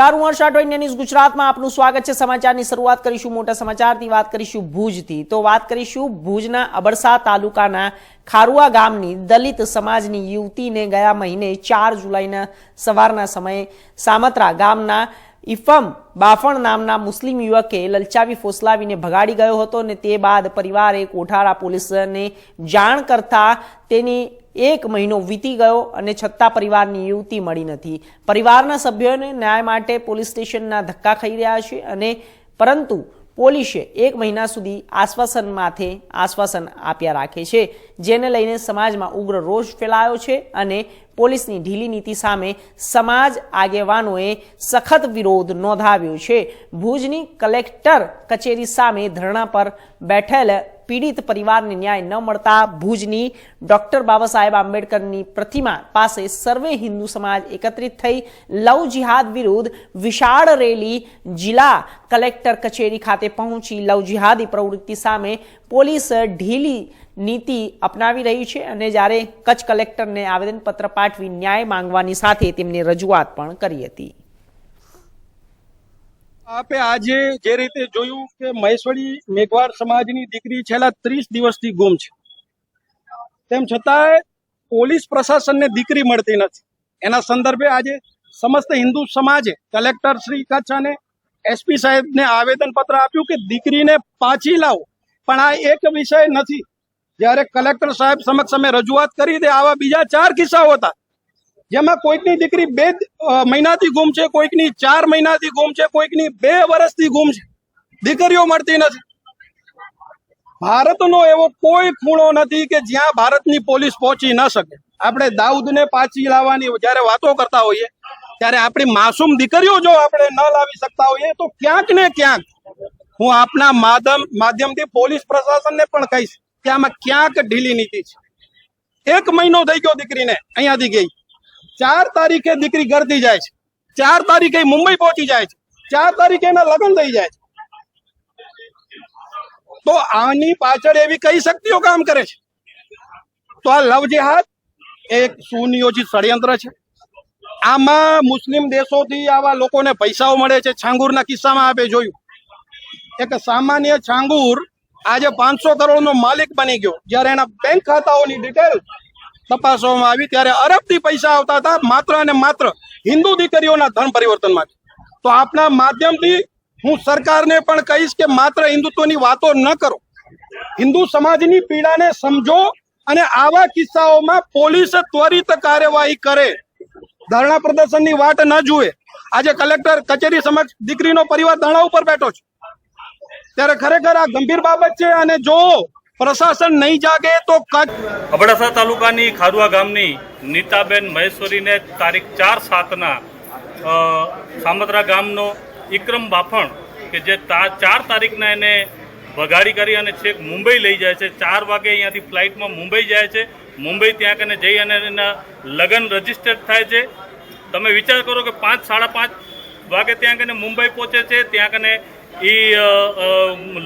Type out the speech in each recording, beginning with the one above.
નમસ્કાર, હું હર્ષ ન્યૂઝ ગુજરાતમાં આપનું સ્વાગત છે. સમાચારની શરૂઆત કરીશું, મોટા સમાચારથી વાત કરીશું ભુજથી. તો વાત કરીશું ભુજના અબરસા તાલુકાના ખારુઆ ગામની દલિત સમાજની યુવતીને ગયા મહિને ચાર જુલાઈના સવારના સમયે સામત્રા ગામના ઇફમ બાફણ નામના મુસ્લિમ યુવકે લલચાવી ફોસલાવીને ભગાડી ગયો હતો અને તે બાદ પરિવારે કોઠારા પોલીસને જાણ કરતા તેની એક મહિનો વીતી ગયો અને છતાં પરિવારની યુવતી મળી નથી. પરિવારના સભ્યોને ન્યાય માટે પોલીસ સ્ટેશનના ધક્કા ખાઈ રહ્યા છે અને પરંતુ પોલીસે એક મહિના સુધી આશ્વાસન માથે આશ્વાસન આપ્યા રાખે છે, જેને લઈને સમાજમાં ઉગ્ર રોષ ફેલાયો છે અને પોલીસની ઢીલી નીતિ સામે સમાજ આગેવાનોએ સખત વિરોધ નોંધાવ્યો છે. ભુજની કલેક્ટર કચેરી સામે ધરણા પર બેઠેલ પીડિત પરિવારને ન્યાય ન મળતા ભુજની ડોક્ટર બાબા સાહેબ આંબેડકરની પ્રતિમા પાસે સર્વે હિન્દુ સમાજ એકત્રિત થઈ લવ જિહાદ વિરુદ્ધ વિશાળ રેલી જિલ્લા કલેક્ટર કચેરી ખાતે પહોંચી લવ જિહાદી પ્રવૃત્તિ સામે પોલીસ ઢીલી નીતિ અપનાવી રહી છે અને જ્યારે કચ્છ કલેક્ટરને આવેદનપત્ર પાઠવી ન્યાય માંગવાની સાથે તેમની રજૂઆત પણ કરી હતી. આપે આજે જે રીતે જોયું કે મહેશ્વરી મેઘવાડ સમાજની દીકરી છેલ્લા ત્રીસ દિવસથી ગુમ છે. તેમ છતાંય પોલીસ પ્રશાસનને દીકરી મળતી નથી. એના સંદર્ભે આજે સમસ્ત હિન્દુ સમાજે કલેક્ટર શ્રી કચ્છ અને એસપી સાહેબને આવેદન પત્ર આપ્યું કે દીકરીને પાછી લાવો. પણ આ એક વિષય નથી. જ્યારે કલેક્ટર સાહેબ સમક્ષ અમે રજૂઆત કરી દે આવા બીજા ચાર કિસ્સાઓ હતા. જેમાં કોઈકની દીકરી બે મહિનાથી ગુમ છે, કોઈકની ચાર મહિનાથી ગુમ છે, કોઈકની બે વર્ષથી ગુમ છે. દીકરીઓ મળતી નથી. ભારતનો એવો કોઈ ખૂણો નથી કે જ્યાં ભારતની પોલીસ પહોંચી ન શકે. આપણે દાઉદને પાછી લાવવાની જ્યારે વાતો કરતા હોઈએ, ત્યારે આપણી માસૂમ દીકરીઓ જો આપણે ન લાવી શકતા હોઈએ, તો ક્યાંક ને ક્યાંક હું આપના માધ્યમ માધ્યમથી પોલીસ પ્રશાસનને પણ કહીશ કે આમાં ક્યાંક ઢીલી નીતિ છે. એક મહિનો થઈ ગયો દીકરીને અહીંયાથી ગઈ. ચાર તારીખે દીકરી ઘરથી જાય છે. ચાર તારીખે મુંબઈ પહોંચી જાય છે. ચાર તારીખે એના લગ્ન થઈ જાય છે. તો આની પાછળ એવી કઈ શક્તિઓ કામ કરે છે? તો આ લવ જેહાદ એક સુનિયોજિત ષડયંત્ર છે. આમાં મુસ્લિમ દેશોથી આવા લોકોને પૈસાઓ મળે છે. છાંગુરના કિસ્સામાં આપે જોયું. એક સામાન્ય છાંગુર આજે પાંચસો કરોડનો માલિક બની ગયો. જ્યારે એના બેંક ખાતાઓની ડિટેલ તપાસવામાં આવી ત્યારે અરબથી પૈસા આવતા હતા, માત્ર અને માત્ર હિન્દુ દીકરીઓના ધન પરિવર્તન માટે તો આપના માધ્યમથી હું સરકારને પણ કહીશ કે માત્ર હિન્દુત્વની વાતો ન કરો. હિન્દુ સમાજની પીડાને સમજો અને આવા કિસ્સાઓમાં પોલીસ ત્વરિત કાર્યવાહી કરે. ધરણા પ્રદર્શનની વાટ ન જુએ. આજે કલેક્ટર કચેરી સમક્ષ દીકરીનો પરિવાર ધરણા ઉપર બેઠો છે. ત્યારે ખરેખર આ ગંભીર બાબત છે અને જો પ્રશાસન નહીં જાગે તો કચ્છ અબડાસા તાલુકાની ખારુઆ ગામની નીતાબેન મહેશ્વરીને તારીખ ચાર સાતના સામત્રા ગામનો ઇક્રમ બાફણ કે જે ચાર તારીખના એને ભગાડી કરી અને છેક મુંબઈ લઈ જાય છે. ચાર વાગે અહીંયાથી ફ્લાઇટમાં મુંબઈ જાય છે. મુંબઈ ત્યાં કને જઈ અને એના લગ્ન રજીસ્ટર્ડ થાય છે. તમે વિચાર કરો કે પાંચ, સાડા પાંચ વાગે ત્યાં કને મુંબઈ પહોંચે છે. ત્યાં કને એ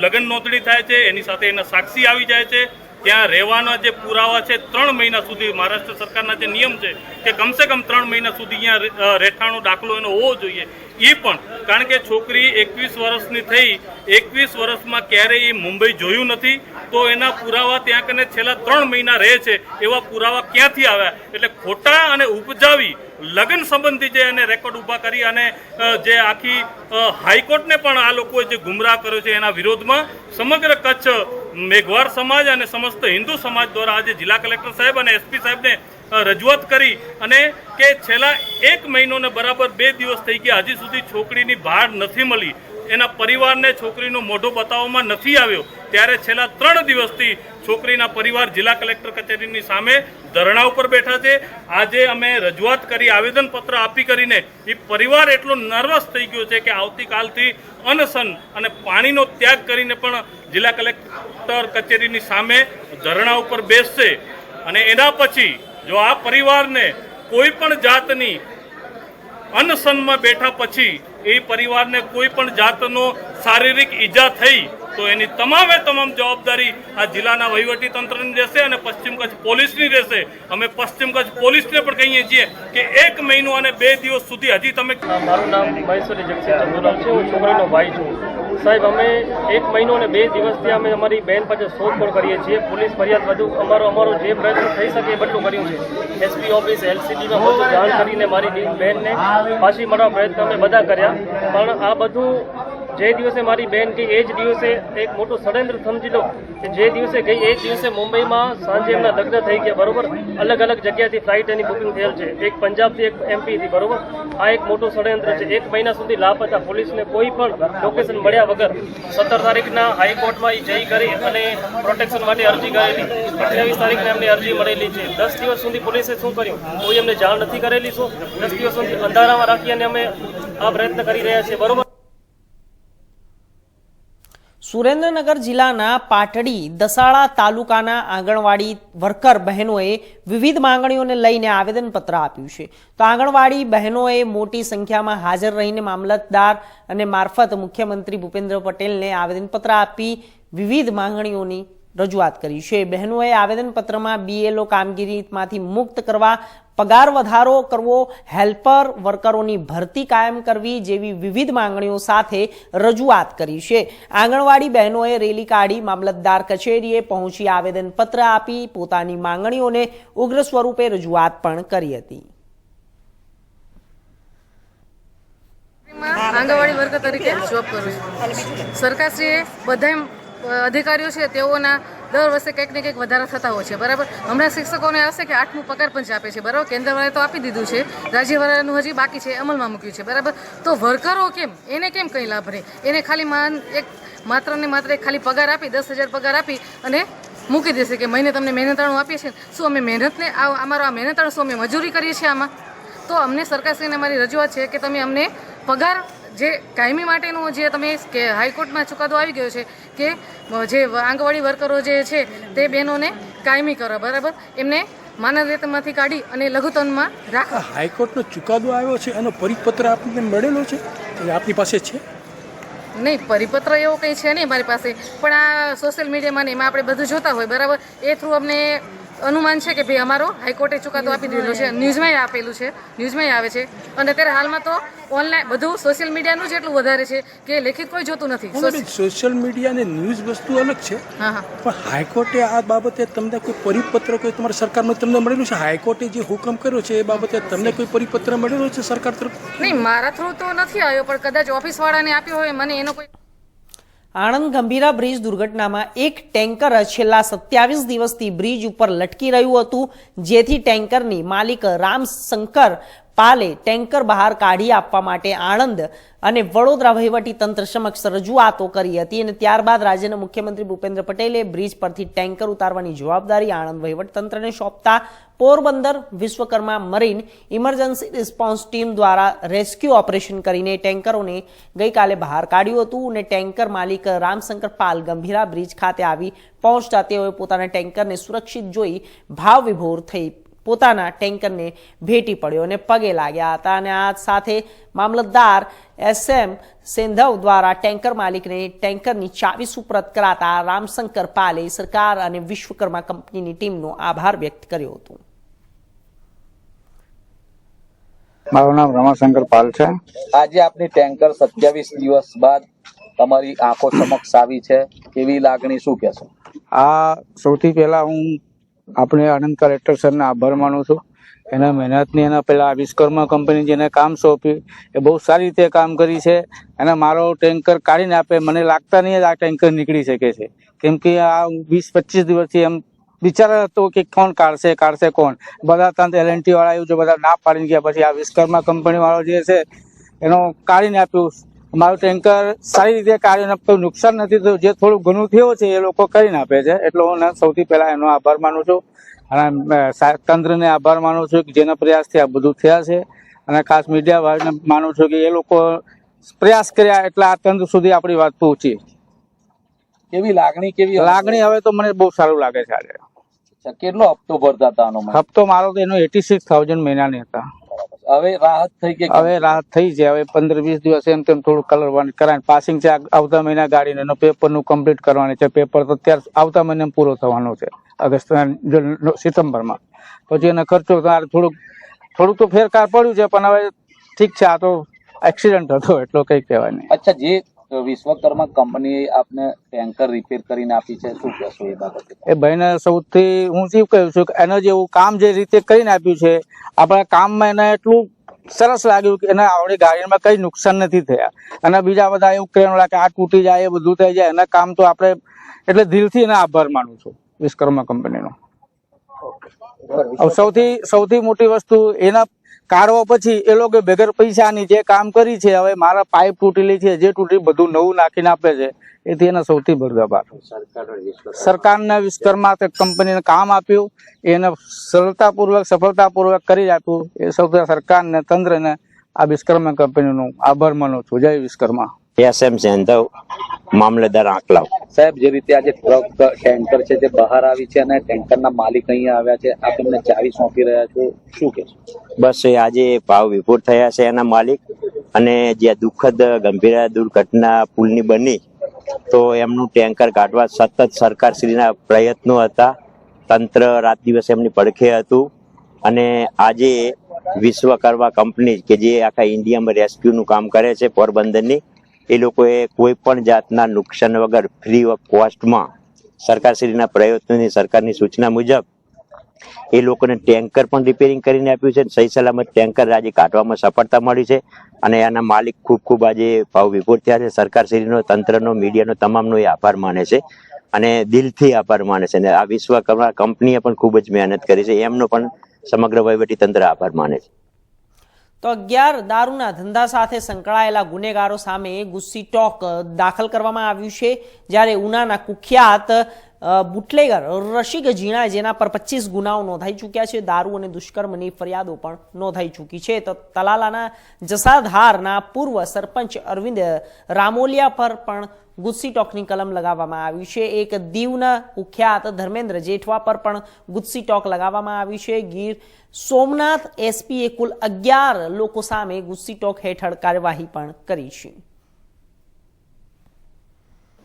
લગ્ન નોંધણી થાય છે, એની સાથે એના સાક્ષી આવી જાય છે. ત્યાં રહેવાના જે પુરાવા છે, ત્રણ મહિના સુધી મહારાષ્ટ્ર સરકારના જે નિયમ છે કે કમસે કમ ત્રણ મહિના સુધી અહીંયા રહેઠાણો દાખલો એનો હોવો જોઈએ. એ પણ, કારણ કે છોકરી એકવીસ વર્ષની થઈ, એકવીસ વર્ષમાં ક્યારેય એ મુંબઈ જોયું નથી, તો એના પુરાવા ત્યાં કને છેલ્લા ત્રણ મહિના રહે છે, એવા પુરાવા ક્યાંથી આવ્યા? એટલે ખોટા અને ઉપજાવી લગ્ન સંબંધી જે એને રેકોર્ડ ઊભા કરી અને જે આખી હાઈકોર્ટને પણ આ લોકોએ જે ગુમરાહ કર્યો છે એના વિરોધમાં સમગ્ર કચ્છ મેઘવાર સમાજ અને સમસ્ત હિન્દુ સમાજ દ્વારા આજે જિલ્લા કલેક્ટર સાહેબ અને એસપી સાહેબને રજૂઆત કરી અને કે છેલ્લા એક મહિનોને બરાબર બે દિવસ થઈ ગયા, હજી સુધી છોકરીની બહાર નથી મળી. એના પરિવારને છોકરીનું મોઢો બતાવવામાં નથી આવ્યો, ત્યારે છેલ્લા ત્રણ દિવસથી છોકરીના પરિવાર જિલ્લા કલેક્ટર કચેરીની સામે ધરણા ઉપર બેઠા છે. આજે અમે રજૂઆત કરી, આવેદનપત્ર આપી કરીને એ પરિવાર એટલો નર્વસ થઈ ગયો છે કે આવતીકાલથી અનશન અને પાણીનો ત્યાગ કરીને પણ જિલ્લા કલેક્ટર કચેરીની સામે ધરણા ઉપર બેસશે. અને એના પછી જો આ પરિવારને કોઈ પણ જાતની અનશનમાં બેઠા પછી એ પરિવારને કોઈ પણ જાતનો શારીરિક ઈજા થઈ, તો એની તમામે તમામ જવાબદારી આ જિલ્લાના વહીવટી તંત્રની રહેશે અને પશ્ચિમ કચ્છ પોલીસની રહેશે. અમે પશ્ચિમ કચ્છ પોલીસને પણ કહીએ છીએ કે એક મહિનો અને બે દિવસ સુધી હજી તમે મારું નામ મહેશ્વરી જગસિંહ છે, હું છોકરીનો ભાઈ છું. સાહેબ, અમે એક મહિનો અને બે દિવસથી અમે અમારી બેન પાસે શોધખોળ કરીએ છીએ. પોલીસ ફરિયાદ વધુ અમારો અમારો જે પ્રયત્ન થઈ શકે એ બધું કર્યું છે. એસપી ઓફિસ એલસીબીમાં બધું જાણ કરીને મારી બેનને પાછી મળવા પ્રયત્ન અમે બધા કર્યા. પણ આ બધું જે દિવસે મારી બેન ગઈ, એ જ દિવસે એક મોટું ષડયંત્ર સમજી લો કે જે દિવસે ગઈ, એ જ દિવસે મુંબઈમાં સાંજે એમના લગ્ન થઈ ગયા, બરોબર? અલગ અલગ જગ્યાથી ફ્લાઇટ એની બુકિંગ થયેલ છે. એક પંજાબથી એક એમપીથી બરોબર? આ એક મોટું ષડયંત્ર છે. એક મહિના સુધી લાપતા પોલીસને કોઈ પણ લોકેશન મળ્યા વગર સત્તર તારીખના હાઈકોર્ટમાં એ જઈ કરી અને પ્રોટેક્શન માટે અરજી કરેલી. અઠ્યાવીસ તારીખને એમની અરજી મળેલી છે. દસ દિવસ સુધી પોલીસે શું કર્યું? કોઈ એમને જાણ નથી કરેલી શું? દસ દિવસ સુધી અંધારામાં રાખી અને અમે આ પ્રયત્ન કરી રહ્યા છીએ. બરોબર? સુરેન્દ્રનગર જિલ્લાના પાટડી દસાડા તાલુકાના આંગણવાડી વર્કર બહેનોએ વિવિધ માંગણીઓને લઈને આવેદનપત્ર આપ્યું છે. તો આંગણવાડી બહેનોએ મોટી સંખ્યામાં હાજર રહીને મામલતદાર અને મારફત મુખ્યમંત્રી ભૂપેન્દ્ર પટેલને આવેદનપત્ર આપી વિવિધ માંગણીઓની રજૂઆત કરી છે. બહેનોએ આવેદનપત્રમાં બીએલઓ કામગીરીમાંથી મુક્ત કરવા પગાર વધારો કરવો, હેલ્પર વર્કરોની ભરતી કાયમ કરવી જેવી વિવિધ માંગણીઓ સાથે રજૂઆત કરી છે. આંગણવાડી બહેનોએ રેલી કાઢી મામલતદાર કચેરીએ પહોંચી આવેદનપત્ર આપી પોતાની માંગણીઓને ઉગ્ર સ્વરૂપે રજૂઆત પણ કરી હતી. આંગણવાડી વર્ગ તરીકે જોબ કરું છું સરકારશ્રીએ બધા અધિકારીઓ છે તેઓના દર વર્ષે કંઈક ને કંઈક વધારા થતા હોય છે, બરાબર? હમણાં શિક્ષકોને આવશે કે આઠમું પગાર પંચ આપે છે, બરાબર? કેન્દ્રવાળાએ તો આપી દીધું છે, રાજ્યવાળાનું હજી બાકી છે અમલમાં મૂક્યું છે, બરાબર? તો વર્કરો કેમ? એને કેમ કંઈ લાભ રહે? એને ખાલી માન એક માત્ર ને માત્ર ખાલી પગાર આપી, દસ હજાર પગાર આપી અને મૂકી દેશે કે મહિને તમને મહેનતાણું આપીએ છીએ શું અમે મહેનતને આ અમારો આ મહેનતાણું શું અમે મજૂરી કરીએ છીએ આમાં? તો અમને સરકારશ્રીને અમારી રજૂઆત છે કે તમે અમને પગાર જે કાયમી માટેનું જે તમે કે હાઈકોર્ટમાં ચુકાદો આવી ગયો છે કે જે આંગણવાડી વર્કરો જે છે તે બહેનોને કાયમી કરો બરાબર? એમને માનવ વેતનમાંથી કાઢી અને લઘુત્તમમાં રાખો હાઈકોર્ટનો ચુકાદો આવ્યો છે એનો પરિપત્ર આપણને મળેલો છે? આપની પાસે છે? નહીં પરિપત્ર એવો કંઈ છે નહીં મારી પાસે. પણ આ સોશિયલ મીડિયામાં ને એમાં આપણે બધું જોતા હોય બરાબર? એ થ્રુ અમને અનુમાન છે કે ભાઈ અમારો હાઈકોર્ટે ચુકાદો આપી દીધેલો છે. ન્યૂઝમાં આપેલું છે. ન્યૂઝમાં આવે છે. અને અત્યારે હાલમાં તો ઓનલાઈન બધું સોશિયલ મીડિયાનું જ એટલું વધારે છે કે લેખિત કોઈ જોતું નથી. સોશિયલ મીડિયા અને ન્યૂઝ વસ્તુ અલગ છે. પણ હાઈકોર્ટે આ બાબતે તમને કોઈ પરિપત્ર કોઈ તમારી સરકારમાં તમને મળેલું છે? હાઈકોર્ટે જે હુકમ કર્યો છે એ બાબતે તમને કોઈ પરિપત્ર મળેલો છે સરકાર તરફ નહીં મારા થ્રુ તો નથી આવ્યો પણ કદાચ ઓફિસવાળાને આપ્યો હોય મને એનો કોઈ આણંદ ગંભીરા બ્રિજ દુર્ઘટનામાં એક ટેન્કર છેલ્લા સત્યાવીસ દિવસથી બ્રિજ ઉપર લટકી રહ્યું હતું. જેથી ટેન્કરની માલિક રામશંકર પાલે ટેન્કર બહાર કાઢી આપવા માટે આણંદ અને વડોદરા વહીવટી તંત્ર સમક્ષ રજૂઆતો કરી હતી અને ત્યારબાદ રાજ્યના મુખ્યમંત્રી ભૂપેન્દ્ર પટેલે બ્રિજ પરથી ટેન્કર ઉતારવાની જવાબદારી આણંદ વહીવટતંત્રને સોંપતા Porbandar, Vishwakarma marine emergency response team દ્વારા રેસ્ક્યુ ઓપરેશન કરીને ટેન્કરોને ગઈકાલે બહાર કાઢ્યું હતું અને ટેન્કર માલિક રામશંકર પાલ ગંભીરા બ્રિજ ખાતે આવી પહોંચતા તેઓએ પોતાના ટેન્કરને સુરક્ષિત જોઈ ભાવ વિભોર થઈ પોતાના ટેન્કરને ભેટી પડ્યો અને પગે લાગ્યા હતા અને આ સાથે મામલતદાર એસએમ સેંધવ દ્વારા ટેન્કર માલિકને ટેન્કરની ચાવી સુપ્રત કરાતા રામશંકર પાલે સરકાર અને વિશ્વકર્મા કંપનીની ટીમનો આભાર વ્યક્ત કર્યો હતો. મારું નામ રમાશંકર પાલ છે. આજે આપની ટેન્કર સત્યાવીસ દિવસ બાદ તમારી આંખો સમક્ષ આવી છે. એવી લાગણી શું કહેશો? આ સૌથી પહેલા હું આપણે આનંદ કલેક્ટર સરને આભાર માનું છું. એના મહેનતની એના પહેલાં વિશ્વકર્મા કંપની જેને કામ સોંપ્યું, એ બહુ સારી રીતે કામ કરી છે. અને મારો ટેન્કર કાઢીને આપે, મને લાગતા નહીં આ ટેન્કર નીકળી શકે છે. કેમ કે આ વીસ પચીસ દિવસથી એમ વિચાર હતો કે કોણ કાઢશે કાઢશે કોણ? બધા ત્યાં એલએનટી વાળા આવ્યું છે, બધા ના પાડીને ગયા. પછી આ વિશ્વકર્મા કંપની વાળો જે છે, એનો કાઢીને આપ્યું. મારું ટેન્કર સારી રીતે કાઢ્યું અને કોઈ નુકસાન નથી થયું. જે થોડું ઘણું થયું છે એ લોકો કરીને આપે છે. એટલે હું સૌથી પહેલા એનો આભાર માનું છું. અને તંત્રને આભાર માનું છું કે જેના પ્રયાસથી આ બધું થયા છે. અને ખાસ મીડિયા વાળાને માનું છું કે એ લોકો પ્રયાસ કર્યા એટલે આ તંત્ર સુધી આપણી વાત પહોંચી. કેવી લાગણી કેવી લાગણી હવે તો મને બહુ સારું લાગે છે આજે. કેટલો હપ્તો ભરતા હતા હપ્તો મારો તો એનો એટી સિક્સ થાઉઝન્ડ મહિનાની હતા. હવે રાહત થઈ ગઈ. હવે રાહત થઈ છે. હવે પંદર વીસ દિવસ એમ તેમ થોડું કલર કરાય. પાસિંગ છે આવતા મહિના ગાડીને. એનું પેપરનું કમ્પ્લીટ કરવાની છે. પેપર તો અત્યારે આવતા મહિને પૂરો થવાનો છે. ઓગસ્ટ સપ્ટેમ્બરમાં પછી એનો ખર્ચો તો થોડુંક થોડુંક તો ફેરફાર પડ્યું છે. પણ હવે ઠીક છે. આ તો એક્સિડન્ટ હતો. એટલો કઈ કહેવાય નહીં. અચ્છા જે વિશ્વકર્મા કંપનીએ આપને ટેન્કર રિપેર કરીને આપી છે. શું કહેશો એ બાબતે? એ ભાઈને સૌથી હું શું કહું છું કે એનો જેવું કામ જે રીતે કરીને આપ્યું છે આપણા કામમાં એને એટલું સરસ લાગ્યું કે એના આવડી ગાડીમાં કઈ નુકસાન નથી થયા. અને બીજા બધા એવું કહેવાનું લાગે આ તૂટી જાય એ બધું થઈ જાય. એના કામ તો આપણે એટલે દિલથી એના આભાર માનું છું વિશ્વકર્મા કંપનીનો. સૌથી સૌથી મોટી વસ્તુ એના કાઢવા પછી એ લોકો ભેગર પૈસાની જે કામ કરી છે, હવે મારા પાઇપ તૂટેલી છે, જે તૂટી બધું નવું નાખીને આપે છે, એથી એના સૌથી બળો સરકારના તે કંપનીને કામ આપ્યું, એને સરળતાપૂર્વક, સફળતાપૂર્વક કરી આપ્યું. એ સૌથી સરકારને, તંત્રને આ વિશ્વકર્મા કંપનીનું આભાર માનું છું. જય વિશ્વકર્મા. એસ એમ સેન્ધવ મામલેદાર આંકલાવ. સાહેબ જે રીતે આજે ટ્રક ટેન્કર છે તે બહાર આવી છે અને ટેન્કરના માલિક અહીંયા આવ્યા છે આ તમને ચાવી સોંપી રહ્યા છો શું કહેશો? બસ આજે ભાવ વિભોર થયા છે એના માલિક અને જે દુઃખદ ગંભીર દુર્ઘટના પુલની બની તો એમનું ટેન્કર કાઢવા સતત સરકારશ્રીના પ્રયત્નો હતા. તંત્ર રાત દિવસ એમની પડખે હતું અને આજે વિશ્વકર્મા કંપની કે જે આખા ઇન્ડિયામાં રેસ્ક્યુનું કામ કરે છે પોરબંદરની એ લોકોએ કોઈ પણ જાતના નુકસાન વગર ફ્રી ઓફ કોસ્ટમાં સરકારશ્રીના પ્રયત્નોની સરકારની સૂચના મુજબ એ લોકોને ટેન્કર પણ રિપેરિંગ કરીને આપ્યું છે. સહી સલામત ટેન્કર આજે કાઢવામાં સફળતા મળી છે અને એના માલિક ખૂબ ખૂબ આજે ભાવ વિભોર થયા છે. સરકારશ્રીનો, તંત્રનો, મીડિયાનો તમામનો એ આભાર માને છે અને દિલથી આભાર માને છે અને આ વિશ્વકર્મા કંપનીએ પણ ખૂબ જ મહેનત કરી છે. એમનો પણ સમગ્ર વહીવટી તંત્ર આભાર માને છે. તો અગિયાર દારૂના ધંધા સાથે સંકળાયેલા ગુનેગારો સામે ગુસ્સી ટોક દાખલ કરવામાં આવ્યું છે, જ્યારે ઉનાના કુખ્યાત બુટલેગર રશિક ઝીણા જેના પર પચીસ ગુનાઓ નોંધાઈ ચૂક્યા છે. દારૂ અને દુષ્કર્મની ફરિયાદો પણ નોંધાઈ ચૂકી છે. તો તલાલાના જસાધારના પૂર્વ સરપંચ અરવિંદ રામોલિયા પર પણ ગુસ્સી ટોકની કલમ લગાવવામાં આવી છે. એક દીવના કુખ્યાત ધર્મેન્દ્ર જેઠવા પર પણ ગુસ્સી ટોક લગાવવામાં આવી છે. ગીર સોમનાથ એસપીએ કુલ અગિયાર લોકો સામે ગુસ્સી ટોક હેઠળ કાર્યવાહી પણ કરી છે.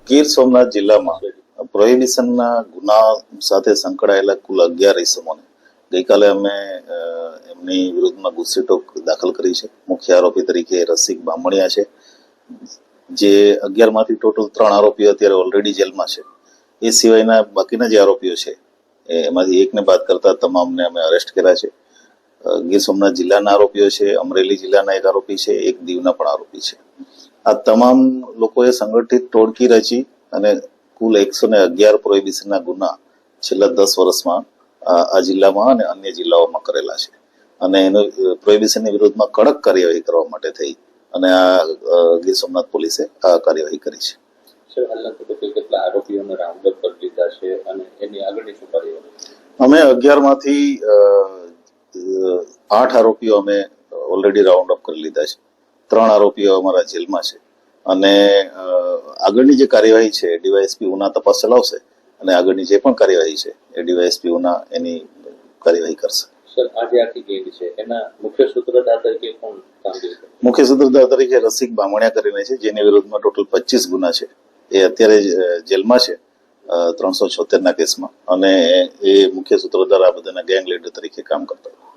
ગીર સોમનાથ જિલ્લામાં પ્રોહિબિશનના ગુના સાથે સંકળાયેલા કુલ અગિયાર ઇસમોને ગઈકાલે અમે એમની વિરુદ્ધમાં ગુસ્સીટોક દાખલ કરી છે. મુખ્ય આરોપી તરીકે રસિક બામણિયા છે. જે અગિયારમાંથી ટોટલ ત્રણ આરોપીઓ અત્યારે ઓલરેડી જેલમાં છે. એ સિવાયના બાકીના જે આરોપીઓ છે એમાંથી એકને બાદ કરતા તમામને અમે અરેસ્ટ કર્યા છે. ગીર સોમનાથ જિલ્લાના આરોપીઓ છે અમરેલી જિલ્લાના એક આરોપી છે એક દીવના પણ આરોપી છે. આ તમામ લોકોએ સંગઠિત ટોળકી રચી અને કુલ એકસો ને અગિયાર પ્રોહિબિશનના ગુના છેલ્લા દસ વર્ષમાં આ જિલ્લામાં અને અન્ય જિલ્લાઓમાં કરેલા છે. અને એનો પ્રોહિબિશનની વિરુદ્ધમાં કડક કાર્યવાહી કરવા માટે થઈ અને આ ગીર સોમનાથ પોલીસે આ કાર્યવાહી કરી છે. અમે અગિયારમાંથી આઠ આરોપીઓ અમે ઓલરેડી રાઉન્ડ અપ કરી લીધા છે. ત્રણ આરોપીઓ અમારા જેલમાં છે. અને આગળની જે કાર્યવાહી છે ડીવાયએસપી ઉના તપાસ ચલાવશે અને આગળની જે પણ કાર્યવાહી છે એ ડીવાયએસપી ઉના એની કાર્યવાહી કરશે. મુખ્ય સૂત્રધાર તરીકે રસિક બામણિયા કરીને છે જેની વિરુદ્ધમાં ટોટલ પચીસ ગુના છે. એ અત્યારે જેલમાં છે ત્રણસો છોતેર ના કેસમાં. અને એ મુખ્ય સૂત્રધાર આ બધાના ગેંગ લીડર તરીકે કામ કરતા. હતા.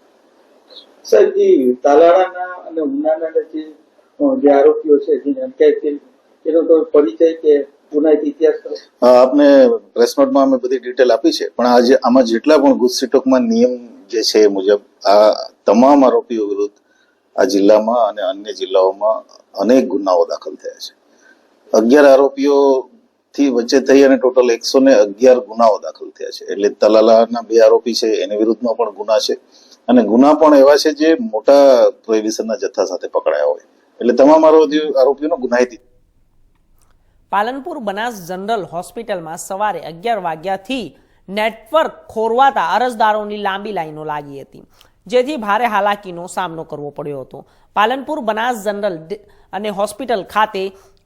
સાહેબ તાલાળાના અને ઉનાના જે જે આરોપીઓ છે એનો તો પરિચય કે આપને પ્રેસ નોટમાં અમે બધી ડિટેલ આપી છે, પણ આજે આમાં જેટલા પણ ગુસ્સીટોકમાં નિયમ જે છે એ મુજબ આ તમામ આરોપીઓ વિરુદ્ધ આ જિલ્લામાં અને અન્ય જિલ્લાઓમાં અનેક ગુનાઓ દાખલ થયા છે. અગિયાર આરોપીઓ થી વચ્ચે થઈ અને ટોટલ એકસો ને અગિયાર ગુનાઓ દાખલ થયા છે, એટલે તલાલાના બે આરોપી છે, એની વિરુદ્ધમાં પણ ગુના છે. અને ગુના પણ એવા છે જે મોટા પ્રોહિબિશનના જથ્થા સાથે પકડાયા હોય. એટલે તમામ આરોપીઓનો ગુનાહિત પાલનપુર બનાસ જનરલ હોસ્પિટલમાં સવારે અગિયાર વાગ્યાથી નેટવર્ક ખોરવાતા અરજદારોની લાંબી લાઈનો લાગી હતી, જેથી ભારે હાલાકીનો સામનો કરવો પડ્યો હતો. પાલનપુર બનાસ જનરલ અને હોસ્પિટલ ખાતે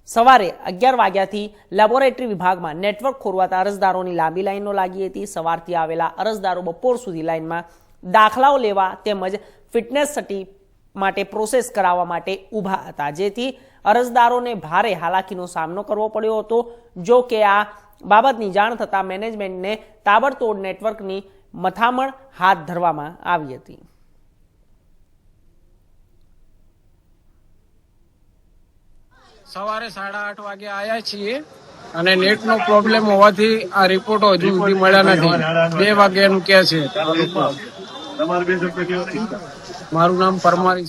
સવારે અગિયાર વાગ્યાથી લેબોરેટરી વિભાગમાં નેટવર્ક ખોરવાતા અરજદારોની લાંબી લાઈનો લાગી હતી. સવારથી આવેલા અરજદારો બપોર સુધી લાઈનમાં દાખલાઓ લેવા તેમજ ફિટનેસ સર્ટી માટે પ્રોસેસ કરાવવા માટે ઊભા હતા. જેથી અરજદારોને ભારે હાલાકીનો સામનો કરવો પડ્યો હતો. જો કે આ બાબતની જાણ થતાં મેનેજમેન્ટને તાબડતોડ નેટવર્કની મથામણ હાથ ધરવામાં આવી હતી. સવારે સાડા આઠ વાગે આવ્યા છીએ અને નેટનો પ્રોબ્લેમ હોવાથી આ રિપોર્ટો હજુ સુધી મળ્યા નથી. બે વાગ્યાનું કે છે. મારું નામ પરમારી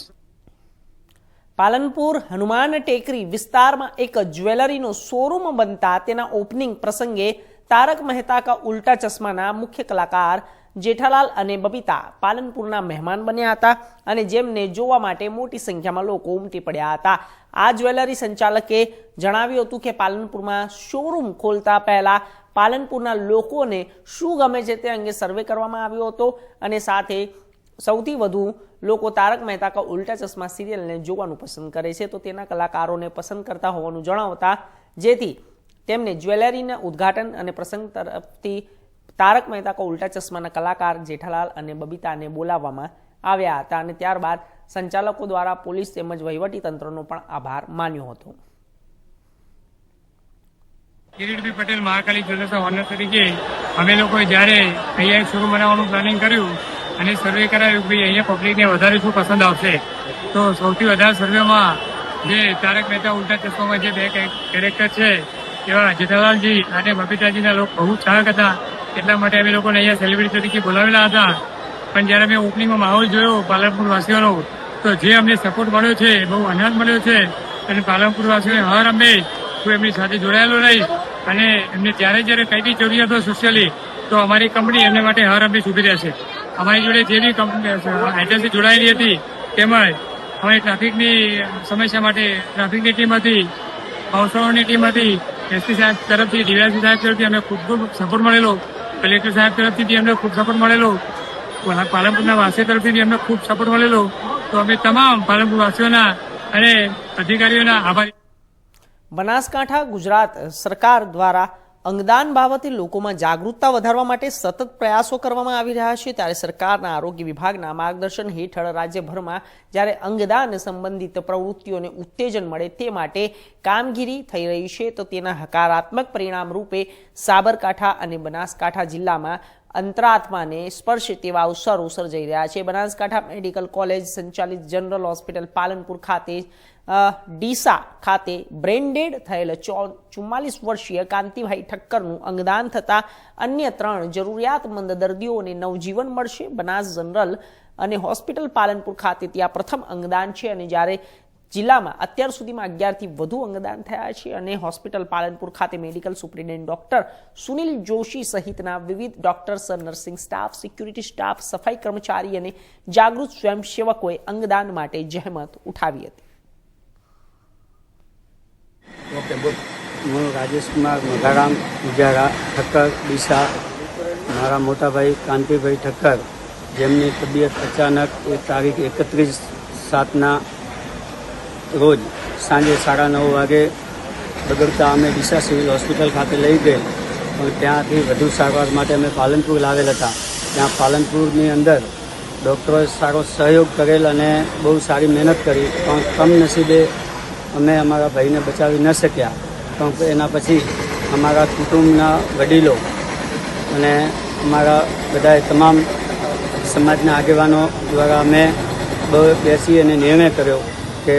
પાલનપુર હનુમાન ટેકરી વિસ્તારમાં એક જ્વેલરીનો શોરૂમ બનતા તેના ઓપનિંગ પ્રસંગે તારક મહેતા કા ઉલ્ટા ચશ્માના મુખ્ય કલાકાર જેઠાલાલ અને બબીતા પાલનપુરના મહેમાન બન્યા હતા અને જેમને જોવા માટે મોટી સંખ્યામાં લોકો ઉમટી પડ્યા હતા. આ જ્વેલરી સંચાલકે જણાવ્યું હતું કે પાલનપુરમાં શોરૂમ ખોલતા પહેલા પાલનપુરના લોકોને શું ગમે છે તે અંગે સર્વે કરવામાં આવ્યો હતો અને સાથે સૌથી વધુ લોકો તારક મહેતા કા ઉલ્ટા ચશ્મા સિરિયલને જોવાનું પસંદ કરે છે. તો તેના કલાકારોને પસંદ કરતા હોવાનું જણાવતા જેથી તેમને જ્વેલરીના ઉદ્ઘાટન અને પ્રસંગ તરફથી તારક મહેતા કા ઉલ્ટા ચશ્માના કલાકાર જેઠાલાલ અને બબીતાને બોલાવવામાં આવ્યા હતા અને ત્યારબાદ સંચાલકો દ્વારા પોલીસ તેમજ વહીવટી તંત્રનો પણ આભાર માન્યો હતો. કિરીટભાઈ પટેલ મહાકાલી જ્વેલર્સના ઓનર તરીકે અમે લોકોએ જ્યારે અહીંયા શોરૂમ બનાવવાનું પ્લાનિંગ કર્યું અને સર્વે કરાયું કે અહીંયા પબ્લિકને વધારે શું પસંદ આવશે, તો સૌથી વધારે સર્વેમાં જે તારક મહેતા ઉલ્ટા ચશ્મામાં જે બે કેરેક્ટર છે, એવા જેઠાલાલજી અને બબીતાજીના લોકો બહુ ચાહક હતા. એટલા માટે અમે લોકોને અહીંયા સેલિબ્રિટી તરીકે બોલાવેલા હતા. પણ જ્યારે મેં ઓપનિંગમાં માહોલ જોયો પાલનપુર વાસીઓનો તો જે અમને સપોર્ટ મળ્યો છે, બહુ આનંદ મળ્યો છે. અને પાલનપુર વાસીઓને હર અમે હું એમની સાથે જોડાયેલો રહીશ અને એમને જ્યારે જ્યારે કંઈ બી જરૂરિયાત હોય સોશિયલી તો અમારી કંપની એમને માટે હર હંમેશ ઊભી રહેશે. અમારી જોડે જે બી કંપની એજન્સી જોડાયેલી હતી તેમજ અમારી ટ્રાફિકની સમસ્યા માટે, ટ્રાફિકની ટીમ હતી માઉસોની ટીમ હતી, એસપી સાહેબ તરફથી, ડીવાયસી સાહેબ તરફથી અમને ખૂબ ખૂબ સપોર્ટ મળેલો, કલેક્ટર સાહેબ તરફથી બી અમને ખૂબ સપોર્ટ મળેલો પાલનપુરના વાસી તરફથી બી અમને ખૂબ સપોર્ટ મળેલો. તો અમે તમામ પાલનપુર વાસીઓના અને અધિકારીઓના આભારી બનાસકાંઠા, ગુજરાત સરકાર દ્વારા અંગદાન બાબતે લોકોમાં જાગૃતતા વધારવા માટે સતત પ્રયાસો કરવામાં આવી રહ્યા છે. ત્યારે સરકારના આરોગ્ય વિભાગના માર્ગદર્શન હેઠળ રાજ્યભરમાં જ્યારે અંગદાન સંબંધિત પ્રવૃત્તિઓને ઉત્તેજન મળે તે માટે કામગીરી થઈ રહી છે, તો તેના હકારાત્મક પરિણામ રૂપે સાબરકાંઠા અને બનાસકાંઠા જિલ્લામાં અંતરાત્માને સ્પર્શે તેવા અવસરો સર્જાઈ રહ્યા છે. બનાસકાંઠા મેડિકલ કોલેજ સંચાલિત જનરલ હોસ્પિટલ પાલનપુર ખાતે ડીસા ખાતે બ્રેન્ડેડ થયેલ ચુમ્માલીસ વર્ષીય કાંતિભાઈ ઠક્કરનું અંગદાન થતાં અન્ય ત્રણ જરૂરિયાતમંદ દર્દીઓને નવજીવન મળશે. બનાસ જનરલ અને હોસ્પિટલ પાલનપુર ખાતે ત્યાં પ્રથમ અંગદાન છે અને જ્યારે જિલ્લામાં અત્યાર સુધીમાં અગિયારથી વધુ અંગદાન થયા છે અને હોસ્પિટલ પાલનપુર ખાતે medical superintendent doctor Sunil Joshi સહિતના વિવિધ doctors nursing staff, security staff, સફાઈ કર્મચારી અને જાગૃત સ્વયંસેવકોએ અંગદાન માટે જહેમત ઉઠાવી હતી. હું રાજેશ કુમાર મઘારામ ઉજારા, ઠક્કર, ડીસા, મારા મોટાભાઈ કાંતિભાઈ ઠક્કર, જેમની તબિયત અચાનક એ તારીખ એકત્રીસ સાતના રોજ સાંજે સાડા નવ વાગે બગડતા અમે ડીસા સિવિલ હોસ્પિટલ ખાતે લઈ ગઈ પણ ત્યાંથી વધુ સારવાર માટે અમે પાલનપુર લાવેલ હતા. ત્યાં પાલનપુરની અંદર ડૉક્ટરોએ સારો સહયોગ કરેલ અને બહુ સારી મહેનત કરી. પણ કમનસીબે અમે અમારા ભાઈને બચાવી ન શક્યા. પણ એના પછી અમારા કુટુંબના વડીલો અને અમારા બધાએ તમામ સમાજના આગેવાનો દ્વારા અમે બહુ બેસી અને નિર્ણય કર્યો કે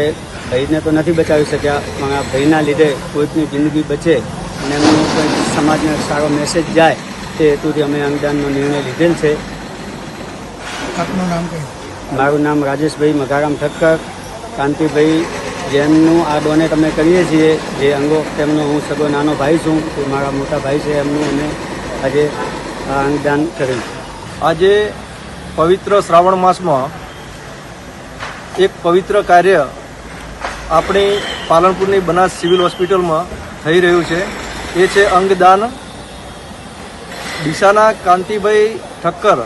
ભાઈને તો નથી બચાવી શક્યા પણ આ ભાઈના લીધે કોઈકની જિંદગી બચે અને એમનો કોઈ સમાજને સારો મેસેજ જાય તે હેતુથી અમે અંગદાનનો નિર્ણય લીધેલ છે. આપનું નામ મારું નામ રાજેશભાઈ મઘારામ ઠક્કર કાંતિભાઈ જેમનું આ ડોનેટ અમે કરીએ છીએ, જે અંગો તેમનો હું સગો નાનો ભાઈ છું, એ મારા મોટા ભાઈ છે, એમનું અમે આજે આ અંગદાન કર્યું. આજે પવિત્ર શ્રાવણ માસમાં એક પવિત્ર કાર્ય આપણી પાલનપુરની બનાસ સિવિલ હોસ્પિટલમાં થઈ રહ્યું છે. એ છે અંગદાન. ડીસાના કાંતિભાઈ ઠક્કર,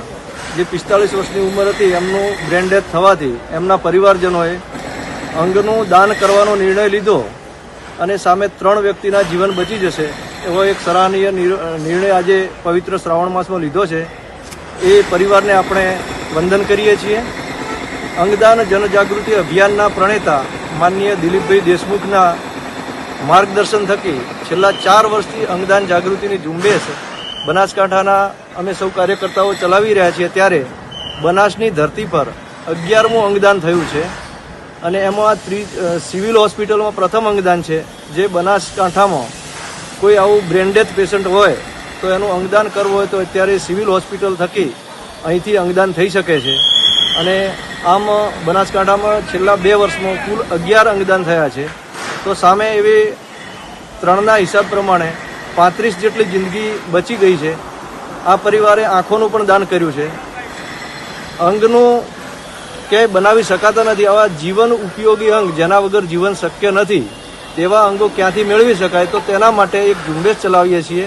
જે પિસ્તાળીસ વર્ષની ઉંમર હતી, એમનું બ્રેન ડેથ થવાથી એમના પરિવારજનોએ અંગનું દાન કરવાનો નિર્ણય લીધો અને સામે ત્રણ વ્યક્તિના જીવન બચી જશે, એવો એક સરાહનીય નિર્ણય આજે પવિત્ર શ્રાવણ માસમાં લીધો છે. એ પરિવારને આપણે વંદન કરીએ છીએ. અંગદાન જનજાગૃતિ અભિયાનના પ્રણેતા માનનીય દિલીપભાઈ દેશમુખના માર્ગદર્શન થકી છેલ્લા ચાર વર્ષથી અંગદાન જાગૃતિની ઝુંબેશ બનાસકાંઠાના અમે સૌ કાર્યકર્તાઓ ચલાવી રહ્યા છીએ ત્યારે બનાસની ધરતી પર અગિયારમું અંગદાન થયું છે. અને એમાં ત્રી સિવિલ હોસ્પિટલમાં પ્રથમ અંગદાન છે. જે બનાસકાંઠામાં કોઈ આવું બ્રેન્ડેડ પેશન્ટ હોય, તો એનું અંગદાન કરવું હોય તો અત્યારે સિવિલ હોસ્પિટલ થકી અહીંથી અંગદાન થઈ શકે છે. અને આમ બનાસકાંઠામાં છેલ્લા બે વર્ષમાં કુલ અગિયાર અંગદાન થયા છે. તો સામે એવી ત્રણના હિસાબ પ્રમાણે પાંત્રીસ જેટલી જિંદગી બચી ગઈ છે. આ પરિવારે આંખોનું પણ દાન કર્યું છે. અંગનું ક્યાંય બનાવી શકાતા નથી. આવા જીવન ઉપયોગી અંગ જેના વગર જીવન શક્ય નથી, તેવા અંગો ક્યાંથી મેળવી શકાય? તો તેના માટે એક ઝુંબેશ ચલાવીએ છીએ.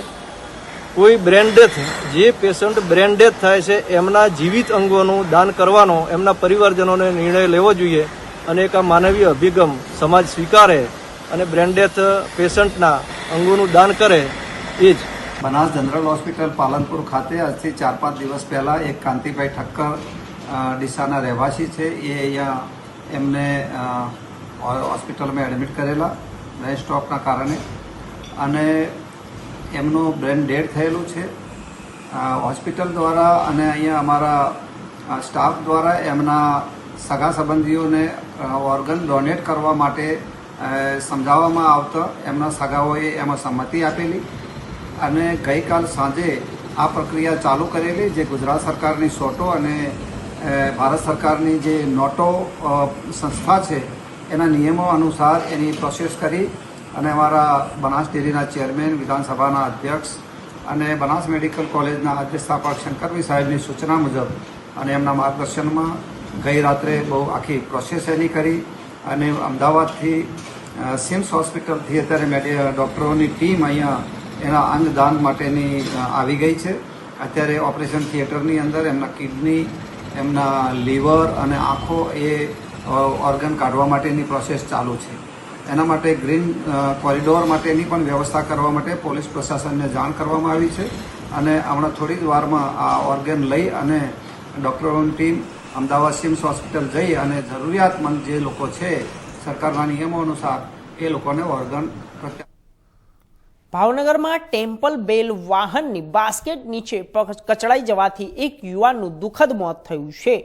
કોઈ બ્રેન ડેથ, જે પેશન્ટ બ્રેન ડેથ થાય છે, એમના જીવિત અંગોનું દાન કરવાનો, એમના પરિવારજનોને નિર્ણય લેવો જોઈએ અને એક આ માનવીય અભિગમ, સમાજ સ્વીકારે અને બ્રેન ડેથ પેશન્ટના અંગોનું દાન કરે, એ જ. બનાસ જનરલ હોસ્પિટલ પાલનપુર ખાતે આજથી ચાર પાંચ દિવસ પહેલાં એક કાંતિભાઈ ઠક્કર ડીસાના રહેવાસી છે. એ અહીંયા એમને હોસ્પિટલમાં એડમિટ કરેલા બ્રેન સ્ટ્રોકના કારણે. અને એમનું બ્રેન ડેડ થયેલું છે. હોસ્પિટલ દ્વારા અને અહીંયા અમારા સ્ટાફ દ્વારા એમના સગા સંબંધીઓને ઓર્ગન ડોનેટ કરવા માટે સમજાવવામાં આવતા એમના સગાઓએ એમાં સંમતિ આપેલી. અને ગઈકાલ સાંજે આ પ્રક્રિયા ચાલુ કરેલી, જે ગુજરાત સરકારની સોટો અને ભારત સરકારની જે નોટો સંસ્થા છે, એના નિયમો અનુસાર એની પ્રોસેસ કરી અને અમારા બનાસ ડેરીના ચેરમેન, વિધાનસભાના અધ્યક્ષ અને બનાસ મેડિકલ કોલેજના સ્થાપક શંકરભાઈ સાહેબની સૂચના મુજબ અને એમના માર્ગદર્શનમાં ગઈ રાત્રે બહુ આખી પ્રોસેસ એની કરી અને અમદાવાદથી સિમ્સ હોસ્પિટલથી અત્યારે મેડિ, ડૉક્ટરોની ટીમ અહીંયા એના અંગદાન માટેની આવી ગઈ છે. અત્યારે ઓપરેશન થિયેટરની અંદર એમના કિડની એમના લીવર અને આંખો એ ઓર્ગન કાઢવા માટેની પ્રોસેસ ચાલુ છે. એના માટે ગ્રીન કોરિડોર માટેની પણ વ્યવસ્થા કરવા માટે પોલીસ પ્રશાસનને જાણ કરવામાં આવી છે અને હમણાં થોડી જ વારમાં આ ઓર્ગન લઈ અને ડૉક્ટરોની ટીમ અમદાવાદ સિમ્સ હોસ્પિટલ જઈ અને જરૂરિયાતમંદ જે લોકો છે, સરકારના નિયમો અનુસાર એ લોકોને ઓર્ગન ભાવનગરમાં ટેમ્પલ બેલ વાહનની બાસ્કેટ નીચે કચડાઈ જવાથી એક યુવાનનું દુઃખદ મોત થયું છે.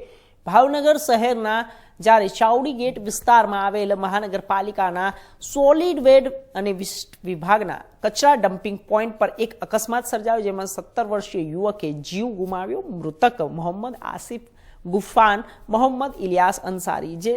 ભાવનગર શહેરના જ્યારે ચાવડી ગેટ વિસ્તારમાં આવેલ મહાનગરપાલિકાના સોલિડ વેડ અને વિભાગના કચરા ડમ્પિંગ પોઈન્ટ પર એક અકસ્માત સર્જાયો જેમાં સત્તર વર્ષીય યુવકે જીવ ગુમાવ્યો. મૃતક મોહમ્મદ આસિફ ગુફાન મોહમ્મદ ઇલિયાસ અંસારી, જે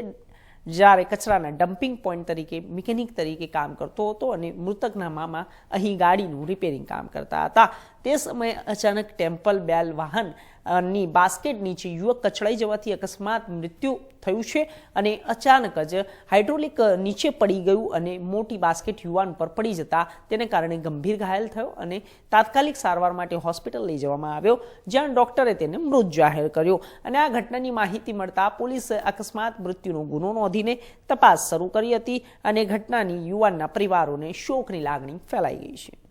જ્યારે કચરાના ડમ્પિંગ પોઈન્ટ તરીકે મિકેનિક તરીકે કામ કરતો હતો અને મૃતકના મામા અહીં ગાડીનું રિપેરિંગ કામ કરતા હતા. તે સમયે અચાનક ટેમ્પલ બેલ વાહનની બાસ્કેટ નીચે યુવક કચડાઈ જવાથી અકસ્માત મૃત્યુ થયું છે અને અચાનક જ હાઇડ્રોલિક નીચે પડી ગયું અને મોટી બાસ્કેટ યુવાન પર પડી જતા તેને કારણે ગંભીર ઘાયલ થયો અને તાત્કાલિક સારવાર માટે હોસ્પિટલ લઈ જવામાં આવ્યો, જ્યાં ડોક્ટરે તેને મૃત જાહેર કર્યો. અને આ ઘટનાની માહિતી મળતા પોલીસ અકસ્માત મૃત્યુનો ગુનો નોંધીને તપાસ શરૂ કરી હતી અને ઘટનાની યુવાનના પરિવારોને શોકની લાગણી ફેલાઈ ગઈ છે.